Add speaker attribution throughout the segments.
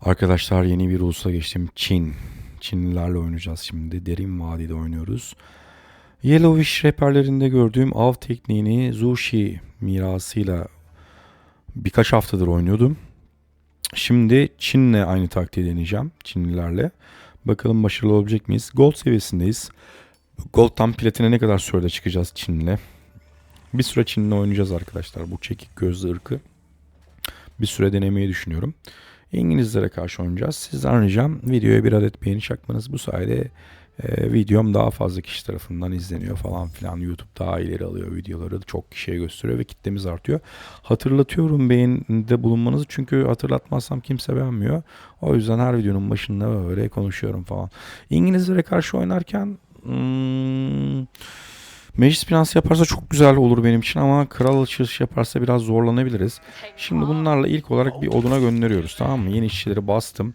Speaker 1: Arkadaşlar yeni bir ulusa geçtim. Çin. Çinlilerle oynayacağız şimdi. Derin Vadi'de oynuyoruz. Yellowfish rehberlerinde gördüğüm av tekniğini Zushi mirasıyla birkaç haftadır oynuyordum. Şimdi Çin'le aynı taktiği deneyeceğim. Çinlilerle. Bakalım başarılı olabilecek miyiz? Gold seviyesindeyiz. Gold'dan platine ne kadar sürede çıkacağız Çin'le? Bir süre Çin'le oynayacağız arkadaşlar. Bu çekik gözlü ırkı. Bir süre denemeyi düşünüyorum. İngilizlere karşı oynayacağız. Sizden ricam videoya bir adet beğeni çakmanız. Bu sayede e, videom daha fazla kişi tarafından izleniyor falan filan. YouTube daha ileri alıyor videoları. Çok kişiye gösteriyor ve kitlemiz artıyor. Hatırlatıyorum beğenide bulunmanızı çünkü hatırlatmazsam kimse beğenmiyor. O yüzden her videonun başında böyle konuşuyorum falan. İngilizlere karşı oynarken hmm, Meclis binası yaparsa çok güzel olur benim için ama kral açılış yaparsa biraz zorlanabiliriz. Şimdi bunlarla ilk olarak bir oduna gönderiyoruz tamam mı? Yeni işçileri bastım.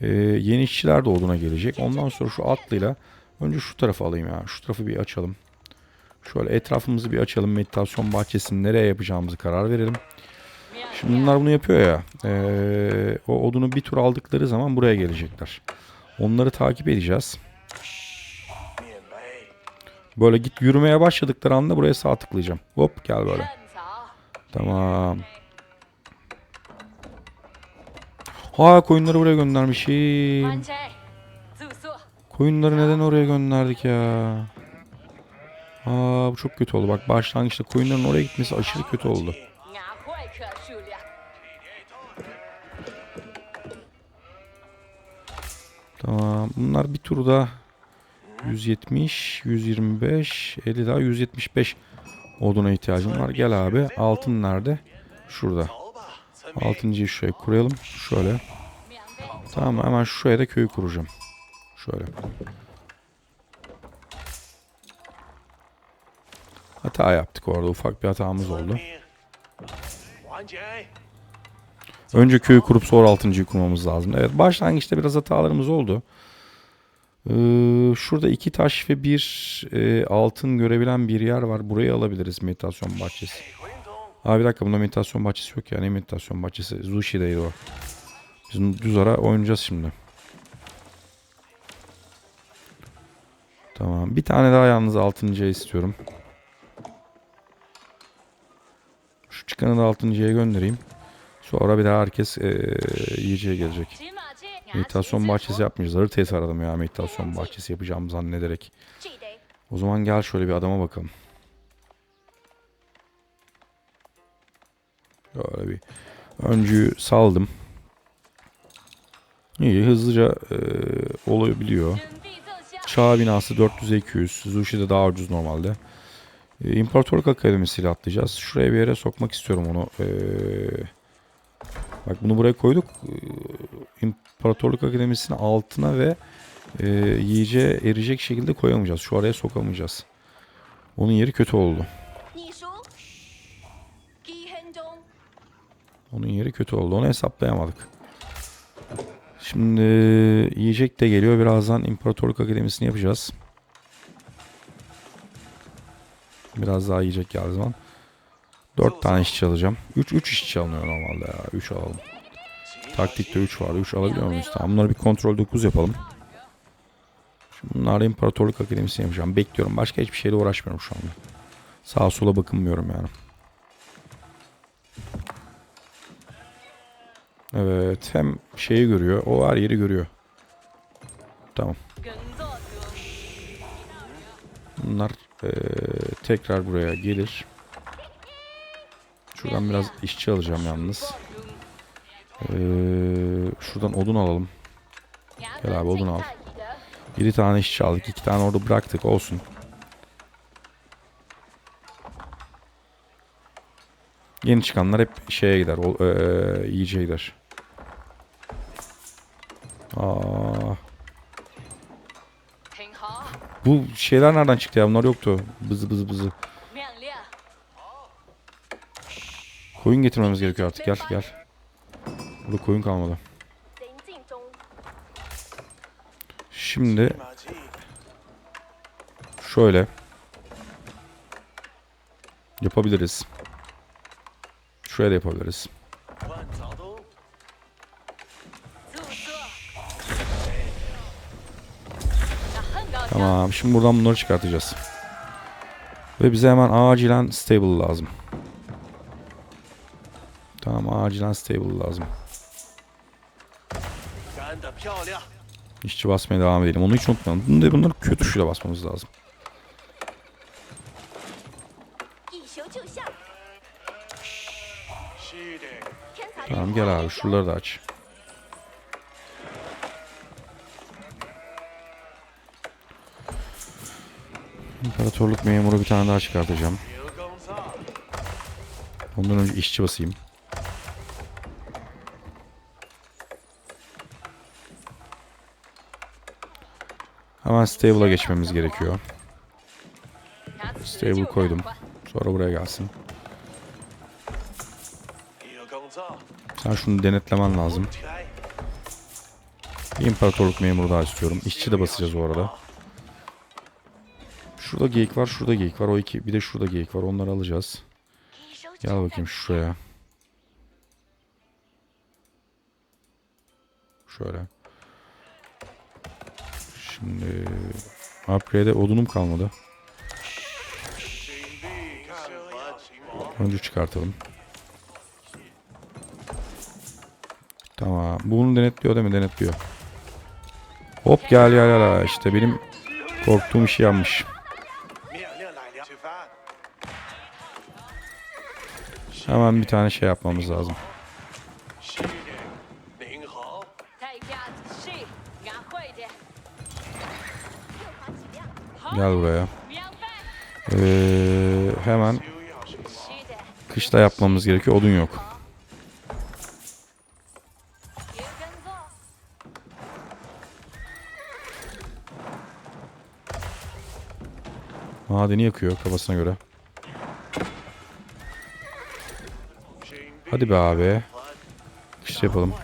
Speaker 1: Ee, yeni işçiler de oduna gelecek. Ondan sonra şu atlıyla önce şu tarafı alayım ya. Şu tarafı bir açalım. Şöyle etrafımızı bir açalım. Meditasyon bahçesini nereye yapacağımızı karar verelim. Şimdi bunlar bunu yapıyor ya. ee, o odunu bir tur aldıkları zaman buraya gelecekler. Onları takip edeceğiz. Böyle git yürümeye başladıkları anda buraya sağ tıklayacağım. Hop gel böyle. Tamam. Ha koyunları buraya göndermişim. Koyunları neden oraya gönderdik ya? Aa bu çok kötü oldu. Bak başlangıçta koyunların oraya gitmesi aşırı kötü oldu. Tamam. Bunlar bir turda 170, 125, 50 daha 175 oduna ihtiyacım var. Gel abi. Altın nerede? Şurada. Altıncıyı şuraya kuralım. Şöyle. Tamam hemen şuraya da köyü kuracağım. Şöyle. Hata yaptık orada. Ufak bir hatamız oldu. Önce köyü kurup sonra altıncıyı kurmamız lazım. Evet başlangıçta biraz hatalarımız oldu. Ee, şurada iki taş ve bir e, altın görebilen bir yer var. Burayı alabiliriz meditasyon bahçesi. Aa bir dakika bunda meditasyon bahçesi yok ya. Ne meditasyon bahçesi? Zushi'deydi o. Biz düz ara oynayacağız şimdi. Tamam. Bir tane daha yalnız altıncıya istiyorum. Şu çıkanı da altıncıya göndereyim. Sonra bir daha herkes e, yiyeceğe gelecek. Meditasyon bahçesi yapmayacağız. Haritayı aradım ya meditasyon bahçesi yapacağımı zannederek. O zaman gel şöyle bir adama bakalım. Böyle bir öncüyü saldım. İyi hızlıca e, olabiliyor. Çağ binası 400-200. Zushi'de daha ucuz normalde. E, İmparatorluk Akademisi ile atlayacağız. Şuraya bir yere sokmak istiyorum onu. E, bak bunu buraya koyduk. E, İmparatorluk Akademisi'nin altına ve e, yiyeceğe eriyecek şekilde koyamayacağız. Şu araya sokamayacağız. Onun yeri kötü oldu. Onun yeri kötü oldu. Onu hesaplayamadık. Şimdi yiyecek de geliyor. Birazdan İmparatorluk Akademisi'ni yapacağız. Biraz daha yiyecek geldiği zaman. 4 tane işçi alacağım. 3 3 işçi alınıyor normalde ya. 3 alalım. Taktikte 3 var. 3 alabiliyor muyuz? Tamam bunları bir kontrol 9 yapalım. Şimdi bunlarla İmparatorluk Akademisi'ni yapacağım. Bekliyorum. Başka hiçbir şeyle uğraşmıyorum şu anda. Sağa sola bakınmıyorum yani. Evet. Hem şeyi görüyor. O her yeri görüyor. Tamam. Bunlar eee, tekrar buraya gelir. Şuradan biraz işçi alacağım yalnız. Eee, şuradan odun alalım. Gel abi odun al. 7 tane işçi aldık. 2 tane orada bıraktık. Olsun. Yeni çıkanlar hep şeye gider. O, eee yiyeceğe gider. Aa, bu şeyler nereden çıktı ya? Bunlar yoktu. Bızı bızı bızı. Koyun getirmemiz gerekiyor artık. Gel gel. Burada koyun kalmadı. Şimdi şöyle yapabiliriz. Şuraya da yapabiliriz. Tamam. Şimdi buradan bunları çıkartacağız. Ve bize hemen acilen stable lazım. Acilen stable lazım. İşçi basmaya devam edelim. Onu hiç unutmayalım. Bunları, bunları kötü şuyla basmamız lazım. Tamam gel abi şuraları da aç. İmparatorluk memuru bir tane daha çıkartacağım. Ondan önce işçi basayım. Hemen stable'a geçmemiz gerekiyor. Stable koydum. Sonra buraya gelsin. Sen şunu denetlemen lazım. Bir imparatorluk memuru daha istiyorum. İşçi de basacağız o arada. Şurada geyik var, şurada geyik var. O iki, bir de şurada geyik var. Onları alacağız. Gel bakayım şuraya. Şöyle. Şimdi e, upgrade'e odunum kalmadı. Önce çıkartalım. Tamam. Bunu denetliyor değil mi? Denetliyor. Hop gel gel gel. İşte benim korktuğum işi
Speaker 2: yanmış.
Speaker 1: Hemen bir tane şey yapmamız lazım. Gel buraya. Ee, hemen kışta yapmamız gerekiyor. Odun yok. Madeni yakıyor kafasına göre. Hadi be abi. Kışta yapalım.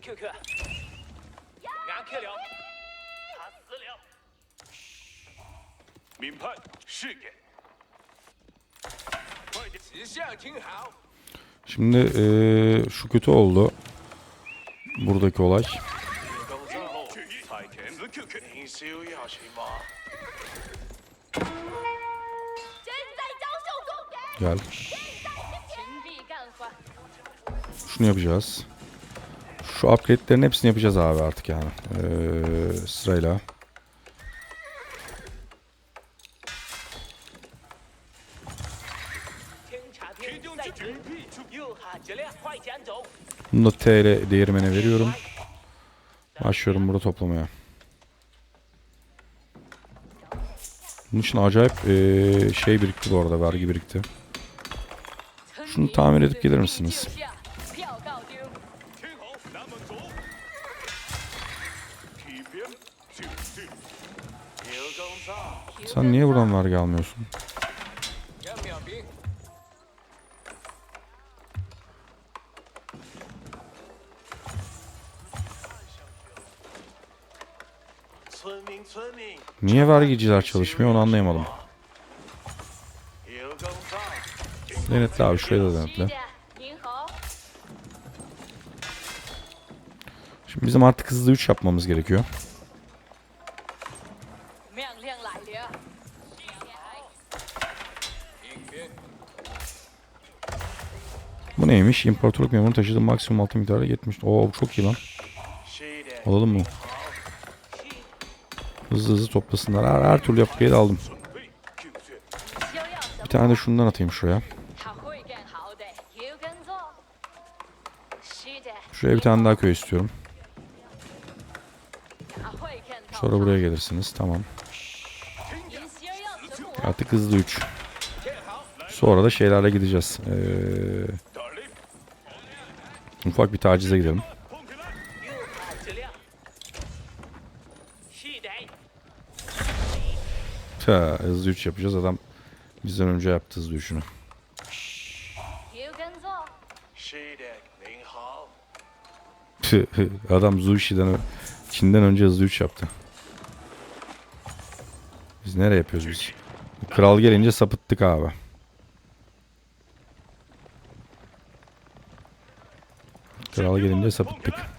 Speaker 3: QQ，俺 Q 了，他死了。
Speaker 2: 明白，是的。快点，指向挺好。
Speaker 1: Şimdi ee, şu kötü oldu. Buradaki olay. Gel. Şunu yapacağız. Şu upgrade'lerin hepsini yapacağız abi artık yani. Ee, sırayla. Bunu da TL değirmene veriyorum. Başlıyorum burada toplamaya. Bunun için acayip ee, şey birikti bu arada vergi birikti. Şunu tamir edip gelir misiniz? Sen niye buradan vergi almıyorsun? Niye vergiciler çalışmıyor onu anlayamadım. Denetle abi şuraya da denetle. Şimdi bizim artık hızlı 3 yapmamız gerekiyor. Bu neymiş? İmparatorluk memuru taşıdığı maksimum altın miktarı 70. Oo çok iyi lan. Alalım mı? Hızlı hızlı toplasınlar. Her, her türlü upgrade aldım. Bir tane de şundan atayım şuraya. Şuraya bir tane daha köy istiyorum. Sonra buraya gelirsiniz. Tamam. Artık hızlı 3. Sonra da şeylerle gideceğiz. Ee, ufak bir tacize gidelim. Ta hızlı 3 yapacağız. Adam bizden önce yaptı hızlı 3'ünü. Adam Zushi'den Çin'den önce hızlı 3 yaptı. Biz nereye yapıyoruz biz? Kral gelince sapıttık abi. Kral gelince sapıttık.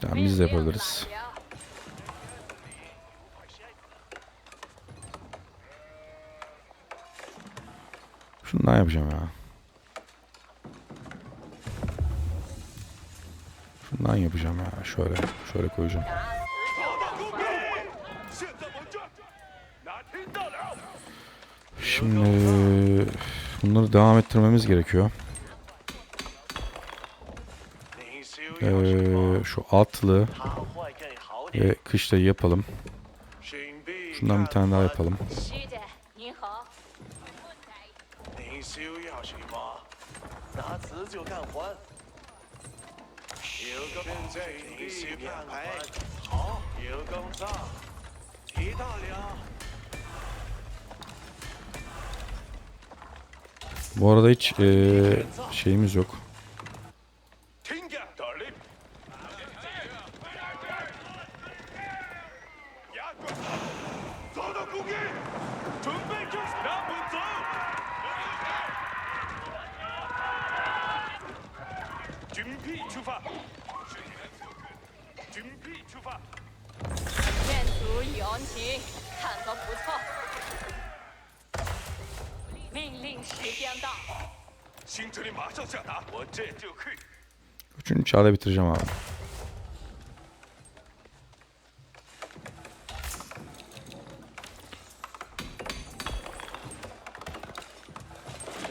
Speaker 1: Tamam biz de yapabiliriz. Şundan yapacağım ya. Şundan yapacağım ya. Şöyle, şöyle koyacağım. Şimdi bunları devam ettirmemiz gerekiyor. Şu atlı ve kışla yapalım. Şundan bir tane daha yapalım. Bu arada hiç ee, şeyimiz yok.
Speaker 2: 军批出发。
Speaker 4: 建筑有情，看着不错。命令时间到，
Speaker 2: 新指令马上下达，我这就去。
Speaker 1: Üçüncü çağda bitireceğim abi.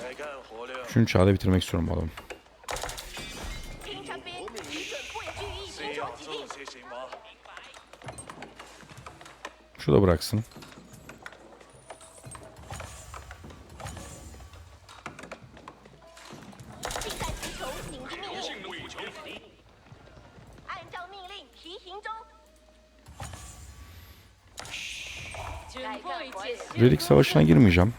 Speaker 2: 该干活了。
Speaker 1: Üçüncü çağda bitirmek istiyorum bu adamı. Şurada bıraksın. Velik savaşına girmeyeceğim.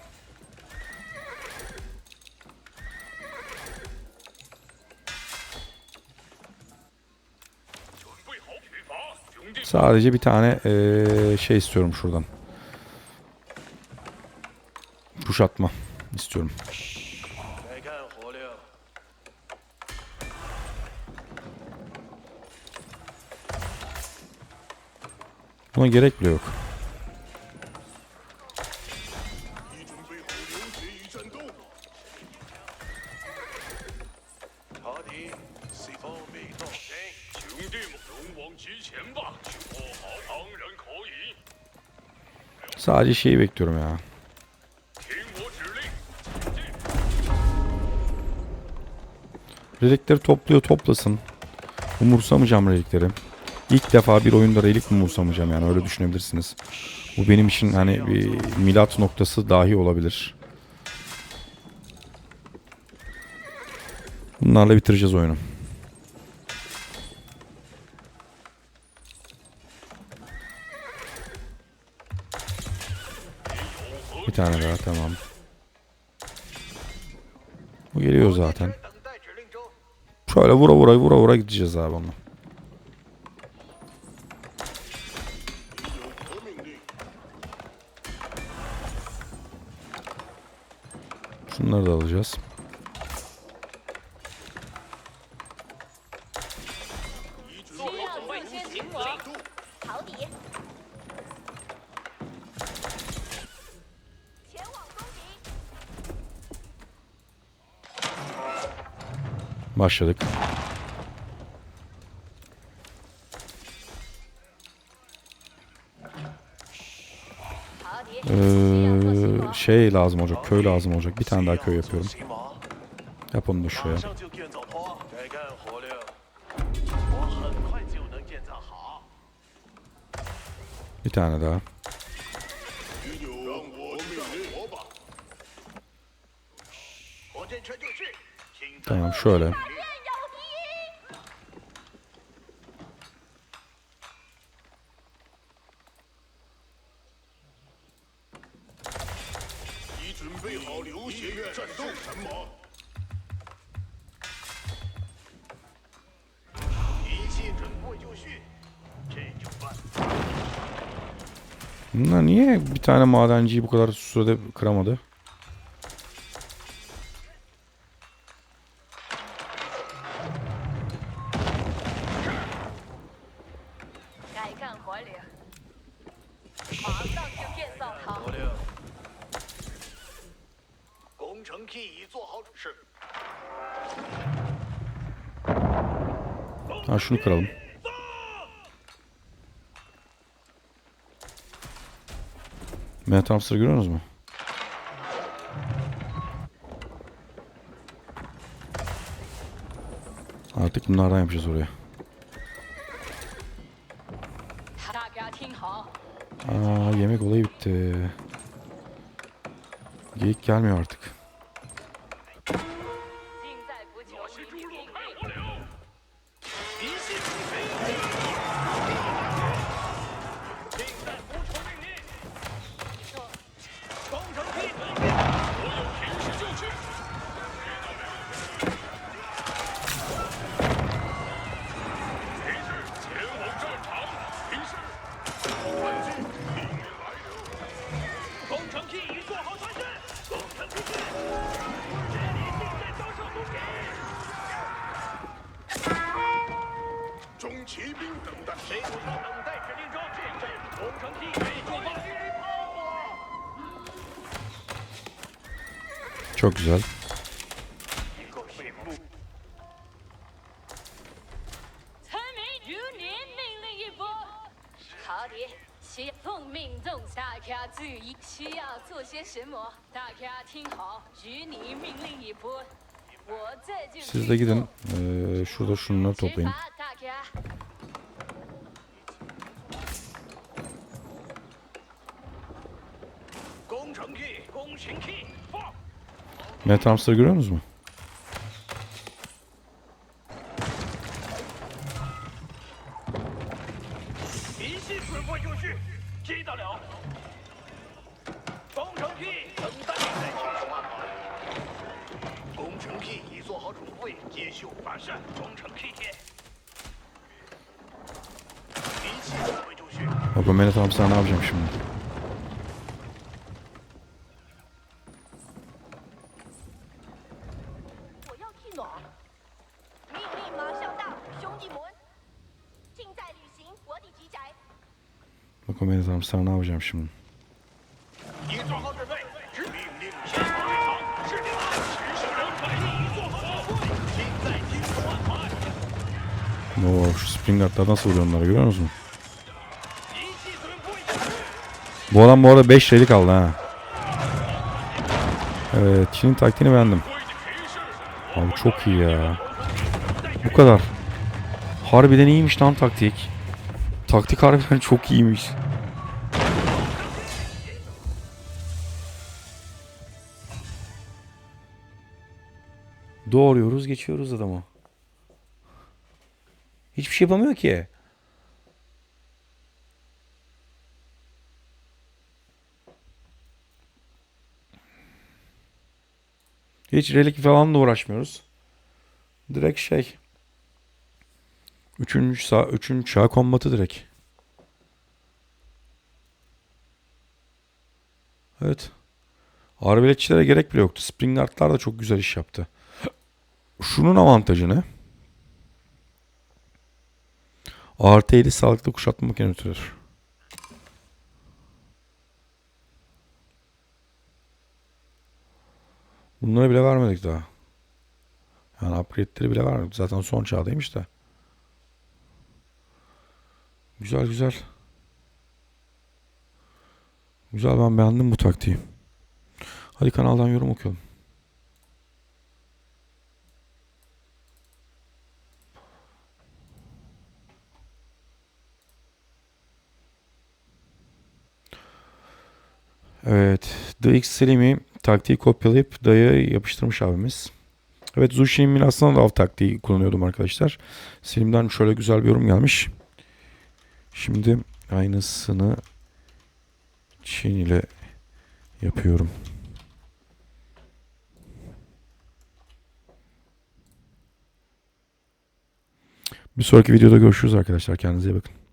Speaker 1: Sadece bir tane ee, şey istiyorum şuradan. Kuşatma istiyorum. Buna gerek bile yok. Sadece şeyi bekliyorum ya. Relikleri topluyor toplasın. Umursamayacağım relikleri. İlk defa bir oyunda relik umursamayacağım yani öyle düşünebilirsiniz. Bu benim için hani bir milat noktası dahi olabilir. Bunlarla bitireceğiz oyunu. tane daha tamam. Bu geliyor zaten. Şöyle vura vura vura vura gideceğiz abi onunla. Şunları da alacağız. Başladık. Ee, şey lazım olacak, köy lazım olacak. Bir tane daha köy yapıyorum. Yap onu da şuraya. Bir tane daha. Tamam şöyle. Bunlar niye bir tane madenciyi bu kadar sürede kıramadı? Ha şunu kıralım. Matt Hamster'ı görüyorsunuz mu? Artık bunlardan yapacağız oraya. Aa yemek olayı bitti. Geyik gelmiyor artık. Çok güzel. Siz de gidin ee, şurada şunları toplayın. Net hamster görüyor musunuz mu? Baba Menet hamster ne yapacağım şimdi? Bakalım sana ne yapacağım şimdi. Oo, şu spring atlardan nasıl vuruyor onları görüyor musun? Bu adam bu arada 5 şeyli kaldı ha. Evet Çin'in taktiğini beğendim. Abi çok iyi ya. Bu kadar. Harbiden iyiymiş lan taktik. Taktik harbiden çok iyiymiş. Doğruyoruz geçiyoruz adamı. Hiçbir şey yapamıyor ki. Hiç relik falan da uğraşmıyoruz. Direkt şey. Üçüncü sağ, üçüncü çağ kombatı direkt. Evet. Arbeletçilere gerek bile yoktu. Springard'lar da çok güzel iş yaptı. Şunun avantajı ne? Artı 50 sağlıklı kuşatma makinatörü. Bunları bile vermedik daha. Yani upgrade'leri bile var. Zaten son çağdaymış da. Güzel güzel. Güzel ben beğendim bu taktiği. Hadi kanaldan yorum okuyalım. Evet. The X Slim'i taktiği kopyalayıp daya yapıştırmış abimiz. Evet Zushi'nin mirasında da av taktiği kullanıyordum arkadaşlar. Slim'den şöyle güzel bir yorum gelmiş. Şimdi aynısını Çin ile yapıyorum. Bir sonraki videoda görüşürüz arkadaşlar. Kendinize iyi bakın.